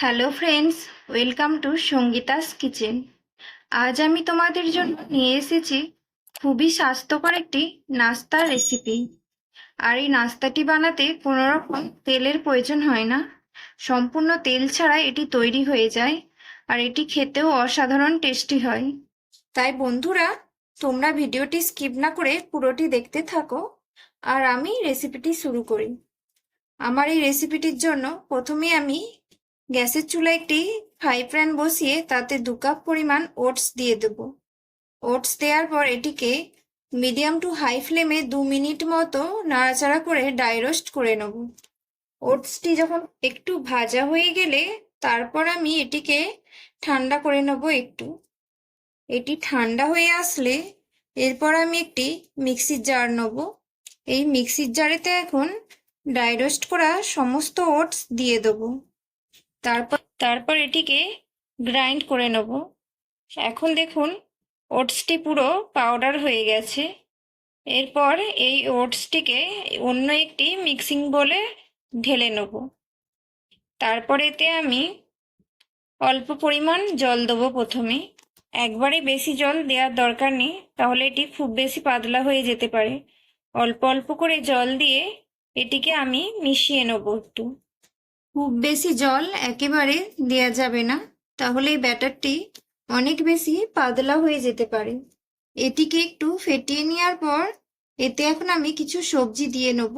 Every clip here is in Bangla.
Hello friends welcome to Sangeeta's kitchen আজ আমি তোমাদের জন্য নিয়ে এসেছি খুবই স্বাস্থ্যকর একটি নাস্তার রেসিপি আর এই নাস্তাটি বানাতে কোনো রকম তেলের প্রয়োজন হয় না। সম্পূর্ণ তেল ছাড়া এটি তৈরি হয়ে যায় আর এটি খেতেও অসাধারণ টেস্টি হয়। তাই বন্ধুরা, তোমরা ভিডিওটি স্কিপ না করে পুরোটি দেখতে থাকো। আর আমি রেসিপিটি শুরু করি। আমার এই রেসিপিটির জন্য প্রথমে আমি গ্যাসের চুলায় একটি ফ্রাই প্যান বসিয়ে তাতে দু কাপ পরিমাণ ওটস দিয়ে দেব। ওটস দেওয়ার পর এটিকে মিডিয়াম টু হাই ফ্লেমে দু মিনিট মতো নাড়াচাড়া করে ডাই রোস্ট করে নেব। ওটসটি যখন একটু ভাজা হয়ে গেলে তারপর আমি এটিকে ঠান্ডা করে নেব একটু। এটি ঠান্ডা হয়ে আসলে এরপর আমি একটি মিক্সির জার নেব। এই মিক্সির জারেতে এখন ড্রাই রোস্ট করা সমস্ত ওটস দিয়ে দেবো। তারপর তারপর এটিকে গ্রাইন্ড করে নেব। এখন দেখুন ওটসটি পুরো পাউডার হয়ে গেছে। এরপর এই ওটসটিকে অন্য একটি মিক্সিং বলে ঢেলে নেব। তারপর এতে আমি অল্প পরিমাণ জল দেবো প্রথমে। একবারে বেশি জল দেওয়ার দরকার নেই, তাহলে এটি খুব বেশি পাতলা হয়ে যেতে পারে। অল্প অল্প করে জল দিয়ে এটিকে আমি মিশিয়ে নেব একটু। খুব বেশি জল একেবারে দেওয়া যাবে না, তাহলে এই ব্যাটারটি অনেক বেশি পাতলা হয়ে যেতে পারে। এটিকে একটু ফেটিয়ে নেওয়ার পর এতে এখন আমি কিছু সবজি দিয়ে নেব।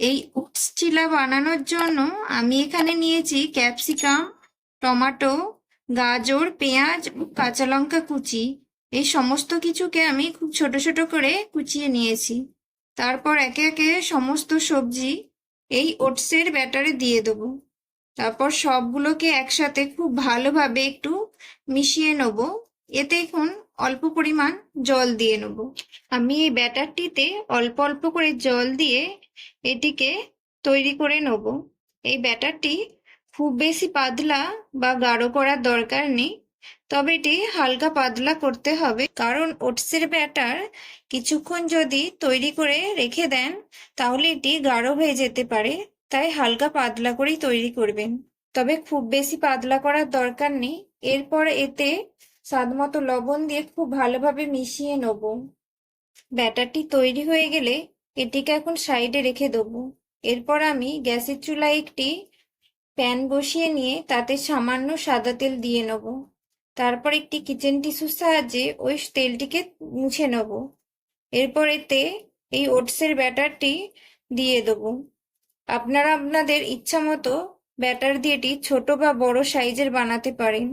এই উটস চিলা বানানোর জন্য আমি এখানে নিয়েছি ক্যাপসিকাম, টমাটো, গাজর, পেঁয়াজ কাঁচা লঙ্কা কুচি। এই সমস্ত কিছুকে আমি খুব ছোট ছোট করে কুচিয়ে নিয়েছি। তারপর একে একে সমস্ত সবজি এই ওটসের ব্যাটারে দিয়ে দেবো। তারপর সবগুলোকে একসাথে খুব ভালোভাবে একটু মিশিয়ে নেব। এতে এখন অল্প পরিমাণ জল দিয়ে নেব। আমি এই ব্যাটারটিতে অল্প অল্প করে জল দিয়ে এটিকে তৈরি করে নেব। এই ব্যাটারটি খুব বেশি পাতলা বা গাঢ় করার দরকার নেই, তবে এটি হালকা পাতলা করতে হবে। কারণ ওটসের ব্যাটার কিছুক্ষণ যদি তৈরি করে রেখে দেন, তাহলে এটি গাঢ় হয়ে যেতে পারে। তাই হালকা পাতলা করেই তৈরি করবেন। তবে খুব বেশি পাতলা করার দরকার নেই। এরপর এতে স্বাদ মতো লবণ দিয়ে খুব ভালোভাবে মিশিয়ে নেব। ব্যাটারটি তৈরি হয়ে গেলে এটিকে এখন সাইডে রেখে দেবো। এরপর আমি গ্যাসের চুলায় একটি প্যান বসিয়ে নিয়ে তাতে সামান্য সাদা তেল দিয়ে নেব। তারপর একটি কিচেন টিস্যুর সাহায্যে ওই তেলটিকে মুছে নেব। এরপর এতে এই ওটসের ব্যাটারটি দিয়ে দেবো। আপনারা আপনাদের ইচ্ছা মতো ব্যাটার দিয়ে এটি ছোট বা বড় সাইজের বানাতে পারেন।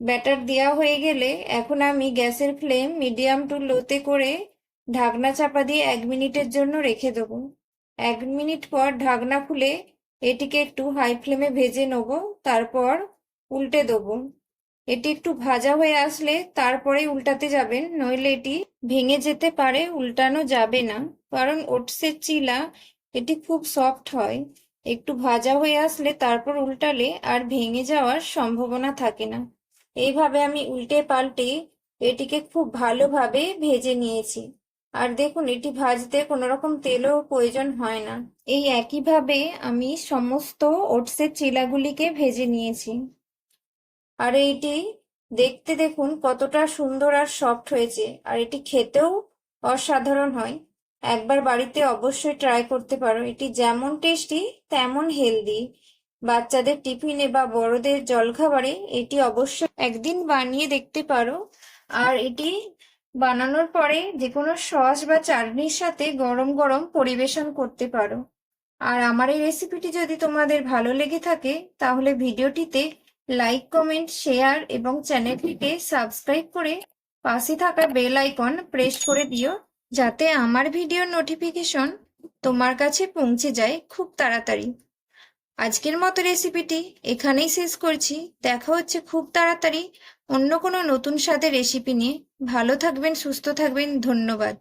ব্যাটার দেওয়া হয়ে গেলে এখন আমি গ্যাসের ফ্লেম মিডিয়াম টু লোতে করে ঢাকনা চাপা দিয়ে এক মিনিটের জন্য রেখে দেবো। এক মিনিট পর ঢাকনা খুলে এটিকে একটু হাই ফ্লেমে ভেজে নেব, তারপর উল্টে দেবো। এটি একটু ভাজা হয়ে আসলে তারপরে উল্টাতে যাবেন, নইলে এটি ভেঙে যেতে পারে, উল্টানো যাবে না। কারণ ওটসের চিলা এটি খুব সফট হয়। একটু ভাজা হয়ে আসলে তারপর উল্টালে আর ভেঙে যাওয়ার সম্ভাবনা থাকে না। এইভাবে আমি উল্টে পাল্টে এটিকে খুব ভালোভাবে ভেজে নিয়েছি। আর দেখুন, এটি ভাজতে কোনো রকম তেলও প্রয়োজন হয় না। এই একইভাবে আমি সমস্ত ওটসের চিলাগুলিকে ভেজে নিয়েছি। আর এইটি দেখতে দেখুন কতটা সুন্দর আর সফট হয়েছে। আর এটি খেতেও অসাধারণ হয়। একবার বাড়িতে অবশ্যই ট্রাই করতে পারো। এটি যেমন টেস্টি তেমন হেলদি বাচ্চাদের টিফিনে বা বড়দের জলখাবারে এটি অবশ্যই একদিন বানিয়ে দেখতে পারো। আর এটি বানানোর পরে যে কোনো সস বা চাটনির সাথে গরম গরম পরিবেশন করতে পারো। আর আমার এই রেসিপিটি যদি তোমাদের ভালো লেগে থাকে, তাহলে ভিডিওটিতে লাইক কমেন্ট শেয়ার এবং চ্যানেলটিকে সাবস্ক্রাইব করে পাশে থাকা বেল আইকন প্রেস করে দিও। যাতে আমার ভিডিওর নোটিফিকেশন তোমার কাছে পৌঁছে যায় খুব তাড়াতাড়ি। আজকের মতো রেসিপিটি এখানেই শেষ করছি। দেখা হচ্ছে খুব তাড়াতাড়ি অন্য কোনো নতুন স্বাদের রেসিপি নিয়ে। ভালো থাকবেন, সুস্থ থাকবেন, ধন্যবাদ।